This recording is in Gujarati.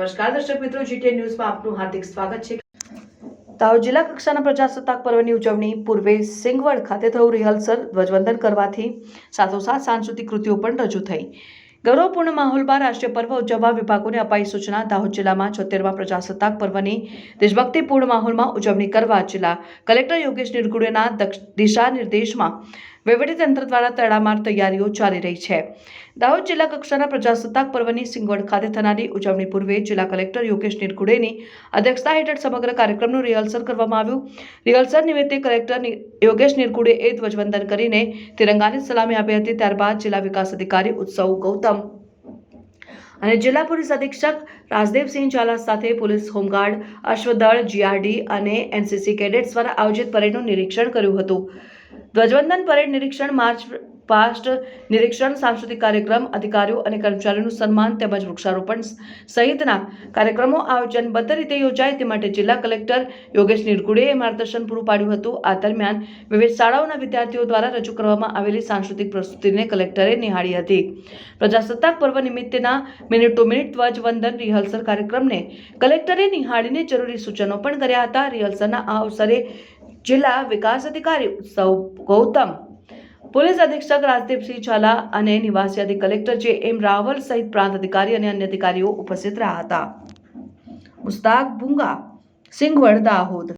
નમસ્કાર, દર્શક મિત્રો જીટીએ ન્યૂઝમાં આપનું હાર્દિક સ્વાગત છે. તાવ જિલ્લા કક્ષાના પ્રજાસત્તાક પર્વની ઉજવણી પૂર્વે સિંગવડ ખાતે થયું રિહર્સલ ધ્વજવંદન કરવાથી સાથોસાથ સાંસ્કૃતિક કૃતિઓ પણ રજૂ થઈ. ગૌરવપૂર્ણ માહોલમાં રાષ્ટ્રીય પર્વ ઉજવવા વિભાગોને અપાઈ સૂચના દાહોદ જિલ્લામાં છોતેરમાં પ્રજાસત્તાક પર્વની દેશભક્તિપૂર્ણ માહોલમાં ઉજવણી કરવા જિલ્લા કલેક્ટર યોગેશ નિરગુડેના દિશા નિર્દેશમાં વહીવટીતંત્ર દ્વારા તડામાર તૈયારીઓ ચાલી રહી છે. દાહોદ જિલ્લા કક્ષાના પ્રજાસત્તાક પર્વની સિંગવડ ખાતે થનારી ઉજવણી પૂર્વે જિલ્લા કલેક્ટર યોગેશ નિરગુડેની અધ્યક્ષતા હેઠળ સમગ્ર કાર્યક્રમનું રિહર્સલ કરવામાં આવ્યું. રિહર્સલ નિમિત્તે કલેક્ટર યોગેશ નિરગુડેએ ધ્વજવંદન કરીને તિરંગાની સલામી આપી હતી. ત્યારબાદ જિલ્લા વિકાસ અધિકારી ઉત્સવ ગૌતમ અને જિલ્લા પોલીસ અધિક્ષક રાજદેવસિંહ ઝાલા સાથે પોલીસ હોમગાર્ડ અશ્વદળ, જીઆરડી અને એનસીસી કેડેટ્સ દ્વારા આયોજિત પરેડનું નિરીક્ષણ કર્યું હતું. ધ્વજવંદન પરેડ નિરીક્ષણ માર્ચ પાસ્ટ નિરીક્ષણ, સાંસ્કૃતિક કાર્યક્રમ, અધિકારીઓ અને કર્મચારીઓનું સન્માન તેમજ વૃક્ષારોપણ સહિતના કાર્યક્રમો આયોજનબદ્ધ રીતે યોજાય તે માટે જિલ્લા કલેક્ટર યોગેશ નિરગુડેએ માર્ગદર્શન પૂરું પાડ્યું હતું. આ દરમિયાન વિવિધ શાળાઓના વિદ્યાર્થીઓ દ્વારા રજૂ કરવામાં આવેલી સાંસ્કૃતિક પ્રસ્તુતિને કલેક્ટરે નિહાળી હતી. પ્રજાસત્તાક પર્વ નિમિત્તેના મિનિટ ટુ મિનિટ ધ્વજવંદન રિહર્સલ કાર્યક્રમને કલેક્ટરે નિહાળીને જરૂરી સૂચનો પણ કર્યા હતા. રિહર્સલના આ અવસરે જિલ્લા વિકાસ અધિકારી ઉત્સવ ગૌતમ પોલીસ અધિક્ષક રાજદીપસિંહ ઝાલા અને નિવાસી અધિક કલેક્ટર જે એમ રાવલ સહિત પ્રાંત અધિકારી અને અન્ય અધિકારીઓ ઉપસ્થિત રહ્યા હતા. મુસ્તાક ભૂંગા સિંગવડ દાહોદ.